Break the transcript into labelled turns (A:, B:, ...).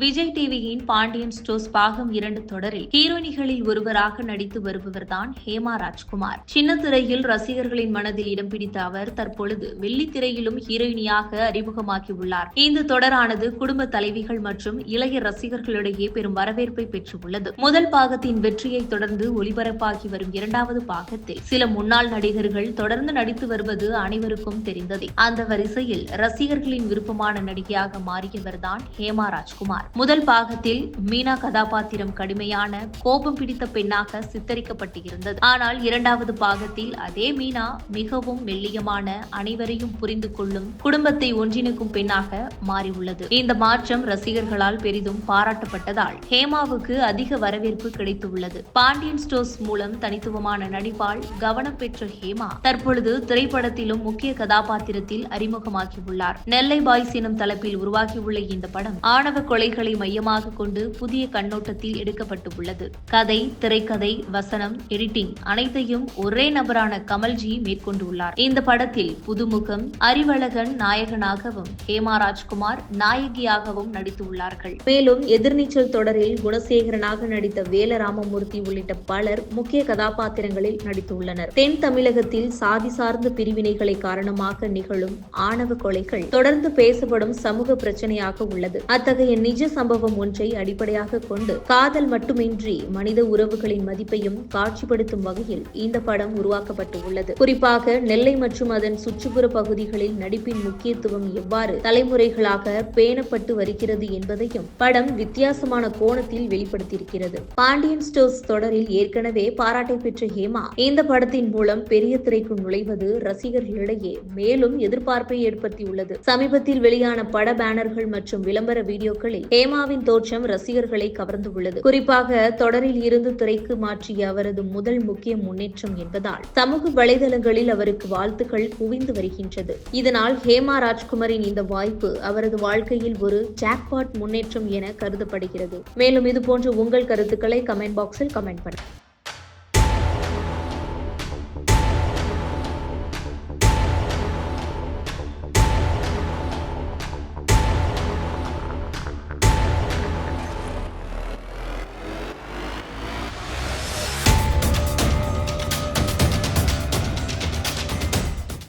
A: விஜய் டிவியின் பாண்டியன் ஸ்டோர்ஸ் பாகம் இரண்டு தொடரில் ஹீரோயினிகளில் ஒருவராக நடித்து வருபவர்தான் ஹேமா ராஜ்குமார். சின்ன திரையில் ரசிகர்களின் மனதில் இடம் பிடித்த அவர் தற்பொழுது வெள்ளித்திரையிலும் ஹீரோயினியாக அறிமுகமாகியுள்ளார் இந்த தொடரானது குடும்ப தலைவிகள் மற்றும் இளைய ரசிகர்களிடையே பெரும் வரவேற்பை பெற்றுள்ளது. முதல் பாகத்தின் வெற்றியை தொடர்ந்து ஒளிபரப்பாகி வரும் இரண்டாவது பாகத்தில் சில முன்னாள் நடிகர்கள் தொடர்ந்து நடித்து வருவது அனைவருக்கும் தெரிந்ததே. அந்த வரிசையில் ரசிகர்களின் விருப்பமான நடிகையாக மாறியவர்தான் ஹேமா ராஜ்குமார். முதல் பாகத்தில் மீனா கதாபாத்திரம் கடுமையான கோபம் பிடித்த பெண்ணாக சித்தரிக்கப்பட்டிருந்தது. ஆனால் இரண்டாவது பாகத்தில் அதே மீனா மிகவும் மெல்லியமான அனைவரையும் புரிந்து கொள்ளும் குடும்பத்தை ஒன்றிணைக்கும் பெண்ணாக மாறியுள்ளது. இந்த மாற்றம் ரசிகர்களால் பெரிதும் பாராட்டப்பட்டதால் ஹேமாவுக்கு அதிக வரவேற்பு கிடைத்துள்ளது. பாண்டியன் ஸ்டோர்ஸ் மூலம் தனித்துவமான நடிப்பால் கவனம் பெற்ற ஹேமா தற்பொழுது திரைப்படத்திலும் முக்கிய கதாபாத்திரத்தில் அறிமுகமாகியுள்ளார். நெல்லை பாய்ஸ் எனும் தலைப்பில் உருவாகியுள்ள இந்த படம் ஆணவ கொலைகள் மையமாக கொண்டு புதிய கண்ணோட்டத்தில் எடுக்கப்பட்டு உள்ளது கதை திரைக்கதை வசனம் எடிட்டிங் அனைத்தையும் ஒரே நபரான கமல்ஜி மேற்கொண்டுள்ளார். இந்த படத்தில் புதுமுகம் அறிவழகன் நாயகனாகவும் ஹேமா ராஜ்குமார் நாயகியாகவும் நடித்துள்ளார்கள். மேலும் எதிர்நீச்சல் தொடரில் குணசேகரனாக நடித்த வேலராமமூர்த்தி உள்ளிட்ட பலர் முக்கிய கதாபாத்திரங்களில் நடித்துள்ளனர். தென் தமிழகத்தில் சாதி சார்ந்த பிரிவினைகளை காரணமாக நிகழும் ஆணவ கொலைகள் தொடர்ந்து பேசப்படும் சமூக பிரச்சனையாக உள்ளது. அத்தகைய நிஜ சம்பவம் ஒன்றை அடிப்படையாக கொண்டு காதல் மட்டுமின்றி மனித உறவுகளின் மதிப்பையும் காட்சிப்படுத்தும் வகையில் இந்த படம் உருவாக்கப்பட்டு உள்ளது. குறிப்பாக நெல்லை மற்றும் அதன் சுற்றுப்புற பகுதிகளில் நடிப்பின் முக்கியத்துவம் எவ்வாறு தலைமுறைகளாக பேணப்பட்டு வருகிறது என்பதையும் படம் வித்தியாசமான கோணத்தில் வெளிப்படுத்தியிருக்கிறது. பாண்டியன் ஸ்டோர்ஸ் தொடரில் ஏற்கனவே பாராட்டை பெற்ற ஹேமா இந்த படத்தின் மூலம் பெரிய திரைக்கு நுழைவது ரசிகர்களிடையே மேலும் எதிர்பார்ப்பை ஏற்படுத்தியுள்ளது. சமீபத்தில் வெளியான பட பேனர்கள் மற்றும் விளம்பர வீடியோக்களில் ஹேமாவின் தோற்றம் ரசிகர்களை கவர்ந்துள்ளது குறிப்பாக தொடரில் இருந்து திரைக்கு மாற்றிய அவரது முதல் முக்கிய முன்னேற்றம் என்பதால் சமூக வலைதளங்களில் அவருக்கு வாழ்த்துக்கள் குவிந்து வருகின்றது. இதனால் ஹேமா ராஜ்குமாரின் இந்த வாய்ப்பு அவரது வாழ்க்கையில் ஒரு ஜாக்பாட் முன்னேற்றம் என கருதப்படுகிறது. மேலும் இது போன்ற உங்கள் கருத்துக்களை கமெண்ட் பாக்ஸில் கமெண்ட் பண்ணுங்கள்